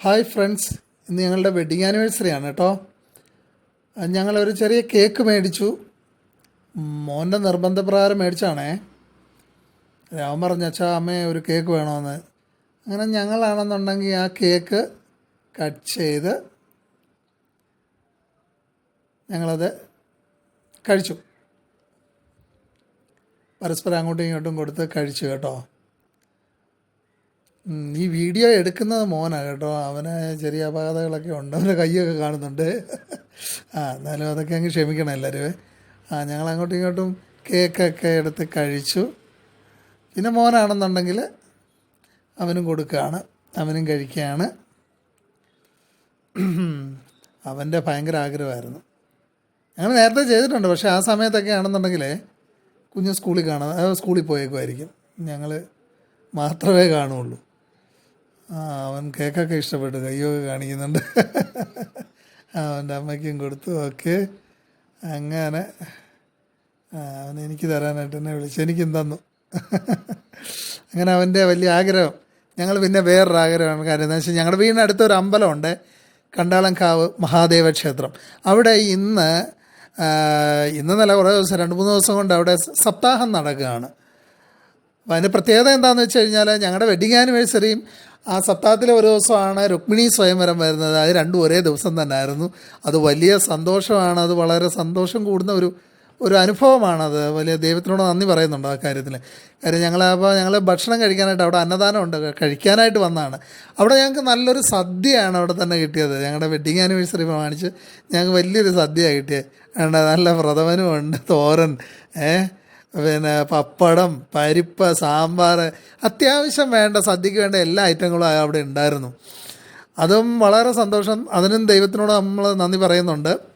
Hi friends ഇന്ന് ഞങ്ങളുടെ wedding anniversary ആണ് കേട്ടോ. ഞങ്ങളൊരു ചെറിയ കേക്ക് മേടിച്ചു. മോന്റെ നിർബന്ധപ്രകാരം മേടിച്ചാണേ. അവൻ പറഞ്ഞു അച്ഛാ അമ്മേ ഒരു കേക്ക് വേണമെന്ന് അങ്ങനെ ഞങ്ങളാണെന്നുണ്ടെങ്കിൽ ആ കേക്ക് കട്ട് ചെയ്ത് ഞങ്ങളത് കഴിച്ചു. പരസ്പരം അങ്ങോട്ടും ഇങ്ങോട്ടും കൊടുത്ത് കഴിച്ചു കേട്ടോ. ഈ വീഡിയോ എടുക്കുന്നത് മോനാണ് കേട്ടോ. അവന് ചെറിയ അപാകതകളൊക്കെ ഉണ്ട്. അവന്റെ കൈയൊക്കെ കാണുന്നുണ്ട്. ആ എന്നാലും അതൊക്കെ അങ്ങ് ക്ഷമിക്കണം എല്ലാവരും. ആ ഞങ്ങൾ അങ്ങോട്ടും ഇങ്ങോട്ടും കേക്കൊക്കെ എടുത്ത് കഴിച്ചു. പിന്നെ മോനാണെന്നുണ്ടെങ്കിൽ അവനും കൊടുക്കുകയാണ്. അവനും കഴിക്കുകയാണ്. അവന്റെ ഭയങ്കര ആഗ്രഹമായിരുന്നു. ഞങ്ങൾ നേരത്തെ ചെയ്തിട്ടുണ്ട്. പക്ഷേ ആ സമയത്തൊക്കെ ആണെന്നുണ്ടെങ്കിൽ കുഞ്ഞ് സ്കൂളിൽ കാണാൻ സ്കൂളിൽ പോയേക്കുമായിരിക്കും. ഞങ്ങൾ മാത്രമേ കാണുള്ളൂ അവൻ കേക്കൊക്കെ ഇഷ്ടപ്പെട്ടു. കയ്യൊക്കെ കാണിക്കുന്നുണ്ട്. അവന്റെ അമ്മയ്ക്കും കൊടുത്തു. ഓക്കെ. അങ്ങനെ അവൻ എനിക്ക് തരാനായിട്ട് എന്നെ വിളിച്ചു. എനിക്കും തന്നു. അങ്ങനെ അവന്റെ വലിയ ആഗ്രഹം. ഞങ്ങൾ പിന്നെ വേറൊരു ആഗ്രഹമാണ് കാര്യം എന്താ വെച്ചാൽ ഞങ്ങളുടെ വീടിനടുത്ത് ഒരു അമ്പലമുണ്ട്. കണ്ടാളംകാവ് മഹാദേവ ക്ഷേത്രം അവിടെ ഇന്ന് ഇന്ന് ഇന്നല്ല കുറേ ദിവസം രണ്ട് മൂന്ന് ദിവസം കൊണ്ട് അവിടെ സപ്താഹം നടക്കുകയാണ്. അതിന്റെ പ്രത്യേകത എന്താണെന്ന് വെച്ച് കഴിഞ്ഞാൽ ഞങ്ങളുടെ വെഡിങ് ആനിവേഴ്സറിയും ആ സപ്താഹത്തിലെ ഒരു ദിവസമാണ് രുക്മിണി സ്വയംവരം വരുന്നത്. അത് രണ്ടും ഒരേ ദിവസം തന്നെ ആയിരുന്നു അത് വലിയ സന്തോഷമാണ്. അത് വളരെ സന്തോഷം കൂടുന്ന ഒരു ഒരു അനുഭവമാണത്. വലിയ ദൈവത്തിനോട് നന്ദി പറയുന്നുണ്ട് ആ കാര്യത്തിൽ. കാര്യം ഞങ്ങൾ അപ്പോൾ ഞങ്ങൾ ഭക്ഷണം കഴിക്കാനായിട്ട് അവിടെ അന്നദാനം ഉണ്ട്. കഴിക്കാനായിട്ട് വന്നതാണ് അവിടെ ഞങ്ങൾക്ക് നല്ലൊരു സദ്യയാണ് അവിടെ തന്നെ കിട്ടിയത്. ഞങ്ങളുടെ വെഡിങ് ആനിവേഴ്സറി പ്രമാണിച്ച് ഞങ്ങൾക്ക് വലിയൊരു സദ്യ കിട്ടിയത് നല്ല പ്രഥമനും ഉണ്ട്. തോരൻ. ഏഹ് പിന്നെ പപ്പടം പരിപ്പ് സാമ്പാർ അത്യാവശ്യം വേണ്ട സദ്യക്ക് വേണ്ട എല്ലാ ഐറ്റങ്ങളും അവിടെ ഉണ്ടായിരുന്നു. അതും വളരെ സന്തോഷം. അതിനും ദൈവത്തിനോട് നമ്മൾ നന്ദി പറയുന്നുണ്ട്.